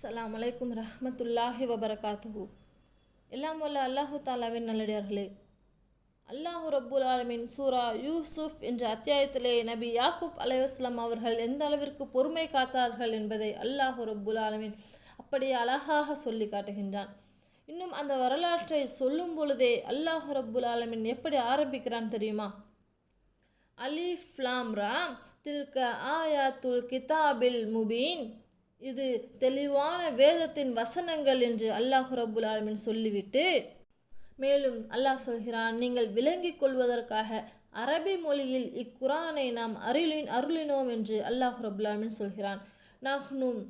அஸ்லாம் அலைக்கும் ரஹமத்துல்லாஹி வபரகாத்துஹு. எல்லாம் வல்ல அல்லாஹு தாலாவின் நல்லடியார்களே. அல்லாஹு ரப்புல் ஆலமின் சூரா யூசுப் என்ற அத்தியாயத்திலே நபி யாக்குப் அலைவாஸ்லாம் அவர்கள் எந்த அளவிற்கு பொறுமை காத்தார்கள் என்பதை அல்லாஹு ரப்புல் ஆலமின் அப்படியே அழகாக சொல்லி காட்டுகின்றான். இன்னும் அந்த வரலாற்றை சொல்லும் பொழுதே அல்லாஹு ரப்புல் ஆலமின் எப்படி ஆரம்பிக்கிறான் தெரியுமா? அலி ஃப்ளாம்ரா ரா தில்க துல் கிதாபில் முபீன் இது தெளிவான வேதத்தின் வசனங்கள் என்று அல்லாஹ் ரபுல் ஆலமின் சொல்லிவிட்டு மேலும் அல்லாஹ் சொல்கிறான் நீங்கள் விளங்கிக் கொள்வதற்காக அரபி மொழியில் இக்குரானை நாம் அருளின் அருளினோம் என்று அல்லாஹ் ரப்புல் ஆலமின் சொல்கிறான். நஹ்னும்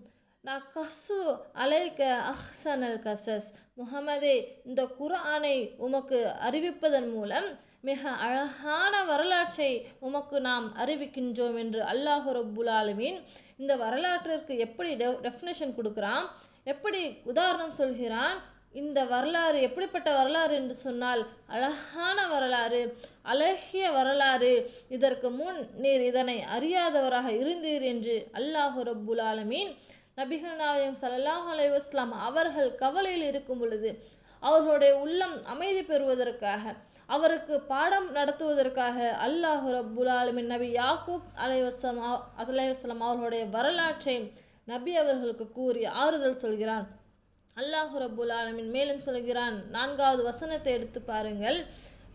நகசு அலைக அஹ்சனல் கசஸ். முகமதே இந்த குரானை உமக்கு அறிவிப்பதன் மூலம் மிக அழகான வரலாற்றை உமக்கு நாம் அறிவிக்கின்றோம் என்று அல்லாஹு ரப்புல் ஆலமீன் இந்த வரலாற்றிற்கு எப்படி டெஃபினேஷன் கொடுக்குறான்? எப்படி உதாரணம் சொல்கிறான்? இந்த வரலாறு எப்படிப்பட்ட வரலாறு என்று சொன்னால் அழகான வரலாறு அழகிய வரலாறு. இதற்கு முன் நீர் இதனை அறியாதவராக இருந்தீர் என்று அல்லாஹு ரப்புல் ஆலமீன் நபிகள் நாயகம் சல்லாஹ் அலைவாஸ்லாம் அவர்கள் கவலையில் இருக்கும் பொழுது அவர்களுடைய உள்ளம் அமைதி பெறுவதற்காக அவருக்கு பாடம் நடத்துவதற்காக அல்லாஹ் ரபுல் ஆலமின் நபி யாக்கூப் அலைவசம் அலைவசலம் அவர்களுடைய வரலாற்றை நபி அவர்களுக்கு கூறி ஆறுதல் சொல்கிறான். அல்லாஹ் ரபுல் ஆலமின் மேலும் சொல்கிறான் நான்காவது வசனத்தை எடுத்து பாருங்கள்.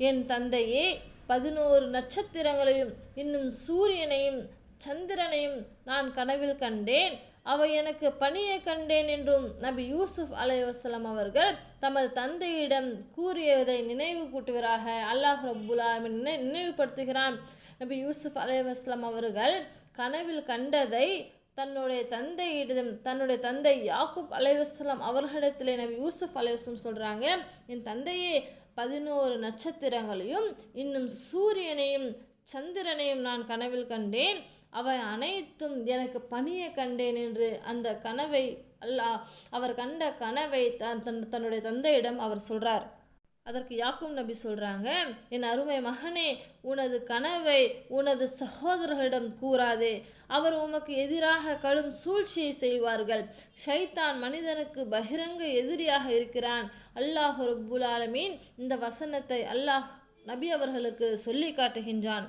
என் தந்தையே பதினோரு நட்சத்திரங்களையும் இன்னும் சூரியனையும் சந்திரனையும் நான் கனவில் கண்டேன். அவை எனக்கு பணியை கண்டேன் என்றும் நபி யூசுப் அலைவாஸ்லாம் அவர்கள் தமது தந்தையிடம் கூறியதை நினைவு கூட்டுகிறாக அல்லாஹ் ரபுல்லாமின் நினை நினைவுபடுத்துகிறான். நபி யூசுப் அலைவாஸ்லாம் அவர்கள் கனவில் கண்டதை தன்னுடைய தந்தையிடம் தன்னுடைய தந்தை யாக்குப் அலைவாஸ்லாம் அவர்களிடத்தில் நபி யூசுப் அலைவாஸ்லம் சொல்கிறாங்க என் தந்தையே பதினோரு நட்சத்திரங்களையும் இன்னும் சூரியனையும் சந்திரனையும் நான் கனவில் கண்டேன். அவை அனைத்தும் எனக்கு பணியை கண்டேன் என்று அந்த கனவை அல்லாஹ் அவர் கண்ட கனவை தன் தன் தன்னுடைய தந்தையிடம் அவர் சொல்கிறார் அதற்கு யாக்கும் நபி சொல்கிறாங்க என் அருமை மகனே உனது கனவை உனது சகோதரர்களிடம் கூறாதே. அவர் உமக்கு எதிராக கடும் சூழ்ச்சியை செய்வார்கள். ஷைத்தான் மனிதனுக்கு பகிரங்க எதிரியாக இருக்கிறான். அல்லாஹ் ரபுல் ஆலமீன் இந்த வசனத்தை அல்லாஹ் நபி அவர்களுக்கு சொல்லி காட்டுகின்றான்.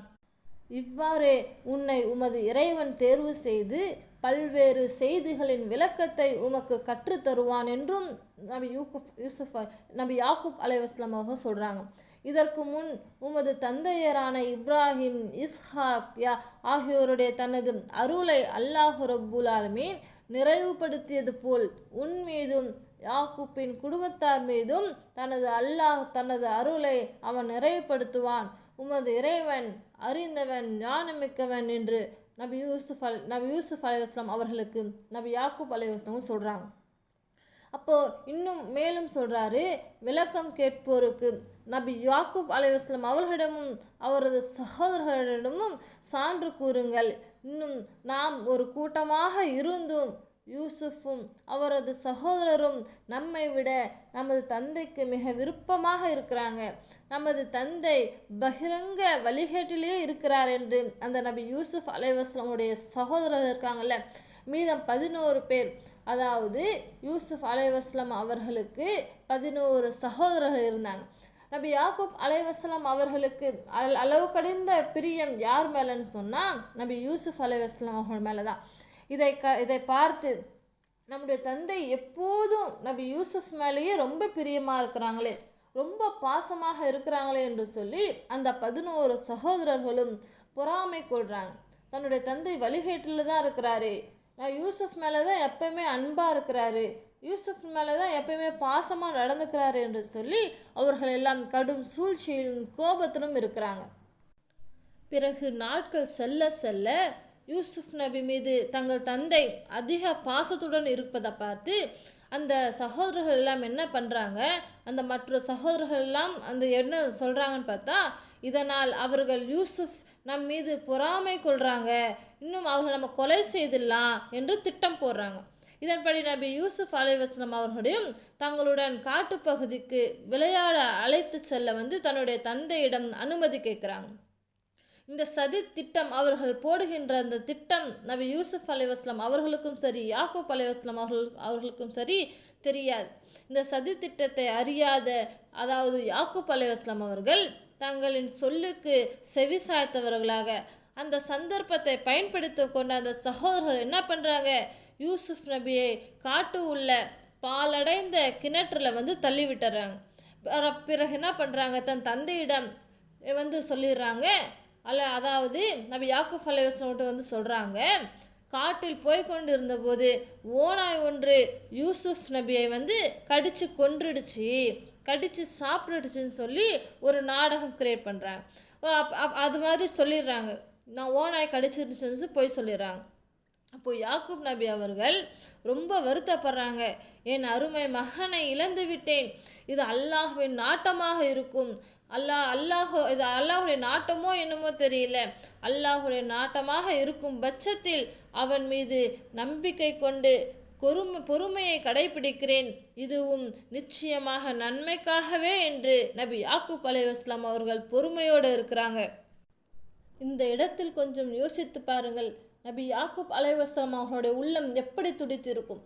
இவ்வாறே உன்னை உமது இறைவன் தேர்வு செய்து பல்வேறு செய்திகளின் விளக்கத்தை உமக்கு கற்றுத்தருவான் என்றும் நபி யூகுப் யூசுஃப் நபி யாக்குப் அலைவாஸ்லாம் அவங்க சொல்கிறாங்க இதற்கு முன் உமது தந்தையரான இப்ராஹிம் இஸ்ஹாக் யா ஆகியோருடைய தனது அருளை அல்லாஹு ரபுல் ஆலமீன் நிறைவுபடுத்தியது போல் உன் மீதும் யாக்குப்பின் குடும்பத்தார் மீதும் தனது அல்லாஹ் தனது அருளை அவன் நிறைவுபடுத்துவான். உமது இறைவன் அறிந்தவன் ஞானமிக்கவன் என்று நபி யூசுஃப் அல் நபி யூசுஃப் அலைவாஸ்லாம் அவர்களுக்கு நபி யாக்கூப் அலைவாஸ்லாமும் சொல்கிறாங்க அப்போது இன்னும் மேலும் சொல்கிறாரு விளக்கம் கேட்போருக்கு நபி யாக்கூப் அலைவாஸ்லாம் அவர்களிடமும் அவரது சகோதரர்களிடமும் சான்று கூறுங்கள். இன்னும் நாம் ஒரு கூட்டமாக இருந்தும் யூசுஃபும் அவரது சகோதரரும் நம்மை விட நமது தந்தைக்கு மிக விருப்பமாக இருக்கிறாங்க. நமது தந்தை பகிரங்க வழிகேட்டிலேயே இருக்கிறார் என்று அந்த நபி யூசுஃப் அலைவாஸ்லமுடைய சகோதரர் இருக்காங்கல்ல மீதம் பதினோரு பேர். அதாவது யூசுஃப் அலைவாஸ்லம் அவர்களுக்கு பதினோரு சகோதரர்கள் இருந்தாங்க. நபி யாக்கூப் அலைவாஸ்லாம் அவர்களுக்கு அல் அளவு கடிந்த பிரியம் யார் மேலேன்னு சொன்னால் நபி யூசுஃப் அலைவாஸ்லாம் அவர்கள் மேலே தான் இதை க இதை பார்த்து நம்முடைய தந்தை எப்போதும் நபி யூசுஃப் மேலேயே ரொம்ப பிரியமாக இருக்கிறாங்களே ரொம்ப பாசமாக இருக்கிறாங்களே என்று சொல்லி அந்த பதினோரு சகோதரர்களும் பொறாமை கொள்கிறாங்க தன்னுடைய தந்தை வழிகேட்டில் தான் இருக்கிறாரு நான் யூசுஃப் மேலே தான் எப்பயுமே அன்பாக இருக்கிறாரு யூசுஃப் மேலே தான் எப்பயுமே பாசமாக நடந்துக்கிறாரு என்று சொல்லி அவர்கள் எல்லாம் கடும் சூழ்ச்சியிலும் கோபத்திலும் இருக்கிறாங்க. பிறகு நாட்கள் செல்ல செல்ல யூசுஃப் நபி மீது தங்கள் தந்தை அதிக பாசத்துடன் இருப்பதை பார்த்து அந்த சகோதரர்கள் எல்லாம் என்ன பண்ணுறாங்க அந்த மற்ற சகோதரர்கள் எல்லாம் அந்த என்ன சொல்கிறாங்கன்னு பார்த்தா இதனால் அவர்கள் யூசுஃப் நம் மீது பொறாமை கொள்கிறாங்க இன்னும் அவர்கள் நம்ம கொலை செய்திடலாம் என்று திட்டம் போடுறாங்க. இதன்படி நபி யூசுப் அலைவாஸ்லம் அவர்களையும் தங்களுடன் காட்டுப்பகுதிக்கு விளையாட அழைத்து செல்ல வந்து தன்னுடைய தந்தையிடம் அனுமதி கேட்குறாங்க. இந்த சதி திட்டம் அவர்கள் போடுகின்ற அந்த திட்டம் நபி யூசுப் அலைவாஸ்லாம் அவர்களுக்கும் சரி யாக்கூப் அலைவாஸ்லாம் அவர்கள் அவர்களுக்கும் சரி தெரியாது. இந்த சதி திட்டத்தை அறியாத அதாவது யாக்கூப் அலைவாஸ்லாம் அவர்கள் தங்களின் சொல்லுக்கு செவி சாய்த்தவர்களாக அந்த சந்தர்ப்பத்தை பயன்படுத்தி கொண்ட அந்த சகோதரர்கள் என்ன பண்ணுறாங்க யூசுப் நபியை காட்டு உள்ள பாலடைந்த கிணற்றுல வந்து தள்ளி விட்டுறாங்க பிறகு என்ன பண்ணுறாங்க தன் தந்தையிடம் வந்து சொல்லிடுறாங்க. அல்ல அதாவது நபி யாக்குப் அலைவாஸ்லம்கிட்ட வந்து சொல்கிறாங்க காட்டில் போய் கொண்டு இருந்தபோது ஓனாய் ஒன்று யூசுப் நபியை வந்து கடித்து கொன்றுடுச்சு கடித்து சாப்பிட்டுடுச்சுன்னு சொல்லி ஒரு நாடகம் கிரியேட் பண்ணுறாங்க அது மாதிரி சொல்லிடுறாங்க. நான் ஓனாய் கடிச்சிருச்சுன்னு போய் சொல்லிடுறாங்க. அப்போ யாக்கூப் நபி அவர்கள் ரொம்ப வருத்தப்படுறாங்க. என் அருமை மகனை இழந்து விட்டேன். இது அல்லாஹ்வின் நாட்டமாக இருக்கும். அல்லாஹ் அல்லாஹோ இது அல்லாஹுடைய நாட்டமோ என்னமோ தெரியல. அல்லாஹுடைய நாட்டமாக இருக்கும் பட்சத்தில் அவன் மீது நம்பிக்கை கொண்டு பொறுமை பொறுமையை கடைபிடிக்கிறேன். இதுவும் நிச்சயமாக நன்மைக்காகவே என்று நபி யாக்கூப் அலைவாஸ்லாம் அவர்கள் பொறுமையோடு இருக்கிறாங்க. இந்த இடத்தில் கொஞ்சம் யோசித்து பாருங்கள். நபி யாக்கூப் அலைவாஸ்லாம் அவர்களுடைய உள்ளம் எப்படி துடித்திருக்கும்?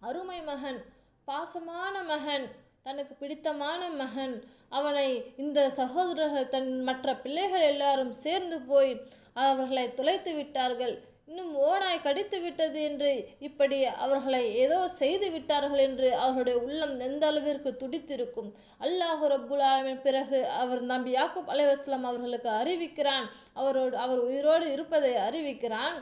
அருமை மகன் பாசமான மகன் தனக்கு பிடித்தமான மகன். அவனை இந்த சகோதரர்கள் தன் மற்ற பிள்ளைகள் எல்லாரும் சேர்ந்து போய் அவர்களை தொலைத்து விட்டார்கள். இன்னும் ஓனாய் கடித்து விட்டது என்று இப்படி அவர்களை ஏதோ செய்து விட்டார்கள் என்று அவர்களுடைய உள்ளம் எந்த அளவிற்கு துடித்திருக்கும்? அல்லாஹ் ரப்புல் ஆலமீன் பிறகு அவர் நம்பி யாக்குப் அலைவாஸ்லாம் அவர்களுக்கு அறிவிக்கிறான். அவரோடு அவர் உயிரோடு இருப்பதை அறிவிக்கிறான்.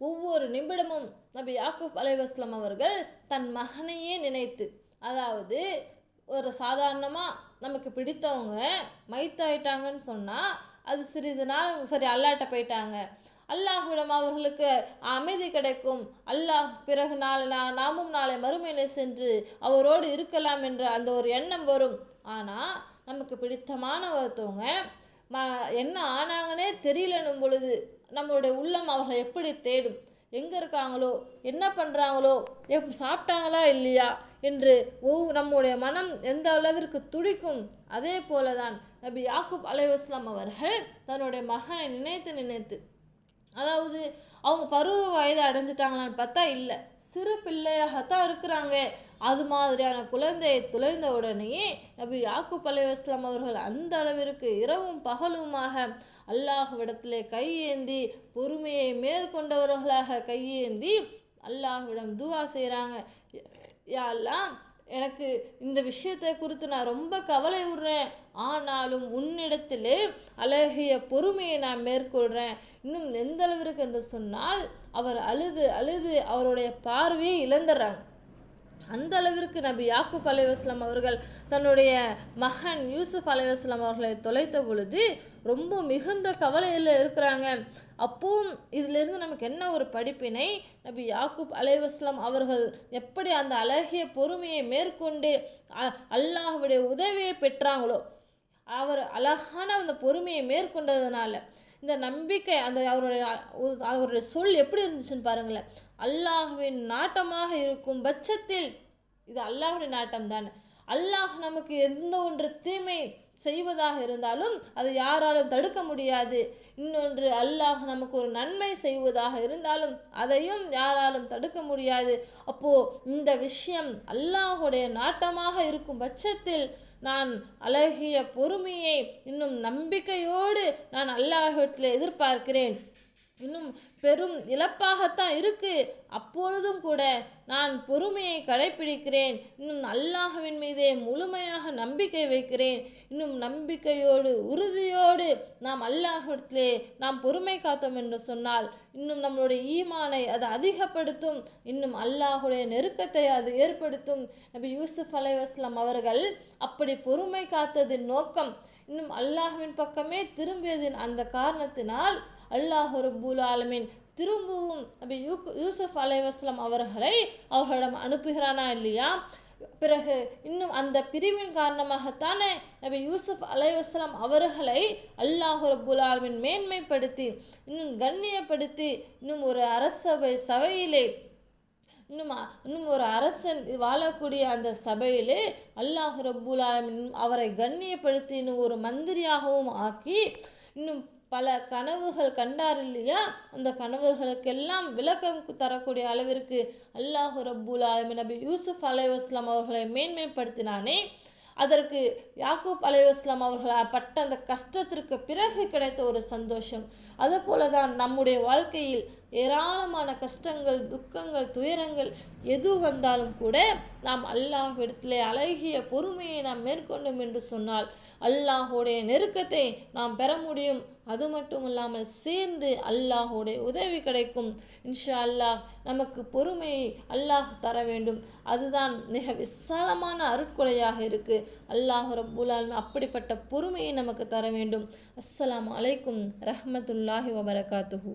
ஒவ்வொரு நிமிடமும் நபி யாக்குப் அலைவாஸ்லாம் அவர்கள் தன் மகனையே நினைத்து அதாவது ஒரு சாதாரணமாக நமக்கு பிடித்தவங்க மைத்தாயிட்டாங்கன்னு சொன்னால் அது சிறிது நாள் சரி அல்லாட்ட போயிட்டாங்க. அல்லாஹ்விடம் அவர்களுக்கு அமைதி கிடைக்கும். அல்லாஹ் பிறகு நாளை நா- நாமும் நாளை மறுமையிலே சென்று அவரோடு இருக்கலாம் என்ற அந்த ஒரு எண்ணம் வரும். ஆனால் நமக்கு பிடித்தமான ஒருத்தவங்க ம என்ன ஆனாங்கன்னே தெரியலனும் பொழுது நம்மளுடைய உள்ளம் அவர்களை எப்படி தேடும்? எங்கே இருக்காங்களோ? என்ன பண்ணுறாங்களோ எப் சாப்பிட்டாங்களா இல்லையா? என்று ஓ நம்முடைய மனம் எந்த அளவிற்கு துடிக்கும்? அதே போல தான் நபி யாக்குப் அலைவாஸ்லாம் அவர்கள் தன்னுடைய மகனை நினைத்து நினைத்து அதாவது அவங்க பருவ வயது அடைஞ்சிட்டாங்களான்னு பார்த்தா இல்லை. சிறு பிள்ளையாகத்தான் இருக்கிறாங்க. அது மாதிரியான குழந்தையை துளைந்த உடனேயே நபி யாக்கூப் அலைவாஸ்லாம் அவர்கள் அந்த அளவிற்கு இரவும் பகலுமாக அல்லாஹ்விடத்திலே கையேந்தி பொறுமையை மேற்கொண்டவர்களாக கையேந்தி அல்லாஹ்விடம் துவா செய்கிறாங்க யாரெல்லாம் எனக்கு இந்த விஷயத்தை குறித்து நான் ரொம்ப கவலை விடுறேன் ஆனாலும் உன்னிடத்திலே அழகிய பொறுமையை நான் மேற்கொள்கிறேன் இன்னும் எந்த அளவிற்கு என்று சொன்னால் அவர் அழுது அழுது அவருடைய பார்வையை இழந்துடுறாங்க. அந்த அளவிற்கு நபி யாக்கூப் அலைவாஸ்லாம் அவர்கள் தன்னுடைய மகன் யூசுப் அலைவாஸ்லாம் அவர்களை தொலைத்த பொழுது ரொம்ப மிகுந்த கவலையில் இருக்கிறாங்க. அப்பவும் இதிலிருந்து நமக்கு என்ன ஒரு படிப்பினை? நபி யாக்கூப் அலைவாஸ்லாம் அவர்கள் எப்படி அந்த அழகிய பொறுமையை மேற்கொண்டு அ- உதவியை பெற்றாங்களோ? அவர் அழகான அந்த பொறுமையை மேற்கொண்டதுனால இந்த நம்பிக்கை அந்த அவருடைய அவருடைய சொல் எப்படி இருந்துச்சுன்னு பாருங்களேன். அல்லாஹுவின் நாட்டமாக இருக்கும் பட்சத்தில் இது அல்லாஹுடைய நாட்டம் தானே. அல்லாஹ் நமக்கு எந்த ஒன்று தீமை செய்வதாக இருந்தாலும் அதை யாராலும் தடுக்க முடியாது. இன்னொன்று அல்லாஹ் நமக்கு ஒரு நன்மை செய்வதாக இருந்தாலும் அதையும் யாராலும் தடுக்க முடியாது. அப்போது இந்த விஷயம் அல்லாஹுடைய நாட்டமாக இருக்கும் பட்சத்தில் நான் அழகிய பொறுமையை இன்னும் நம்பிக்கையோடு நான் அல்லாஹிடத்தில் எதிர்பார்க்கிறேன். இன்னும் பெரும் இழப்பாகத்தான் இருக்கு. அப்பொழுதும் கூட நான் பொறுமையை கடைப்பிடிக்கிறேன். இன்னும் அல்லாஹவின் மீதே முழுமையாக நம்பிக்கை வைக்கிறேன். இன்னும் நம்பிக்கையோடு உறுதியோடு நாம் அல்லாஹ்விடத்திலே நாம் பொறுமை காத்தோம் என்று சொன்னால் இன்னும் நம்மளுடைய ஈமானை அது அதிகப்படுத்தும். இன்னும் அல்லாஹுடைய நெருக்கத்தை அது ஏற்படுத்தும். நபி யூசுஃப் அலைவாஸ்லாம் அவர்கள் அப்படி பொறுமை காத்ததின் நோக்கம் இன்னும் அல்லாஹுவின் பக்கமே திரும்பியதின் அந்த காரணத்தினால் அல்லாஹ் ரபுல் ஆலமின் திரும்பவும் அப்படி யூ யூசுப் அலைவாஸ்லாம் அவர்களை அவர்களிடம் அனுப்புகிறானா இல்லையா? பிறகு இன்னும் அந்த பிரிவின் காரணமாகத்தானே நபி யூசுப் அலைவாஸ்லாம் அவர்களை அல்லாஹ் ரபுல்லாவின் மேன்மைப்படுத்தி இன்னும் கண்ணியப்படுத்தி இன்னும் ஒரு அரசவை சபையிலே இன்னும் இன்னும் ஒரு அரசன் வாழக்கூடிய அந்த சபையிலே அல்லாஹ் ரப்புல் அவரை கண்ணியப்படுத்தி இன்னும் ஒரு மந்திரியாகவும் ஆக்கி இன்னும் பல கனவுகள் கண்டார் இல்லையா? அந்த கனவுகளுக்கெல்லாம் விளக்கம் தரக்கூடிய அளவிற்கு அல்லாஹு ரப்புல் ஆலமின் நபி யூசுஃப் அலைவாஸ்லாம் அவர்களை மேன்மைப்படுத்தினானே. அதற்கு யாக்கூப் அலைவாஸ்லாம் அவர்கள் பட்ட அந்த கஷ்டத்திற்கு பிறகு கிடைத்த ஒரு சந்தோஷம். அதுபோல தான் நம்முடைய வாழ்க்கையில் ஏராளமான கஷ்டங்கள் துக்கங்கள் துயரங்கள் எது வந்தாலும் கூட நாம் அல்லாஹ்விடத்திலே அழகிய பொறுமையை நாம் மேற்கொண்டோம் என்று சொன்னால் அல்லாஹோடைய நெருக்கத்தை நாம் பெற முடியும். அது மட்டும் இல்லாமல் சேர்ந்து அல்லாஹோடைய உதவி கிடைக்கும். இன்ஷா அல்லாஹ் நமக்கு பொறுமையை அல்லாஹ் தர வேண்டும். அதுதான் மிக விசாலமான அருட்கொலையாக இருக்குது அல்லாஹ் ரப்புல் அப்படிப்பட்ட பொறுமையை நமக்கு தர வேண்டும். அஸ்ஸலாம் அலைக்கும் ரஹமத்துல்லாஹி வபரகாத்துஹூ.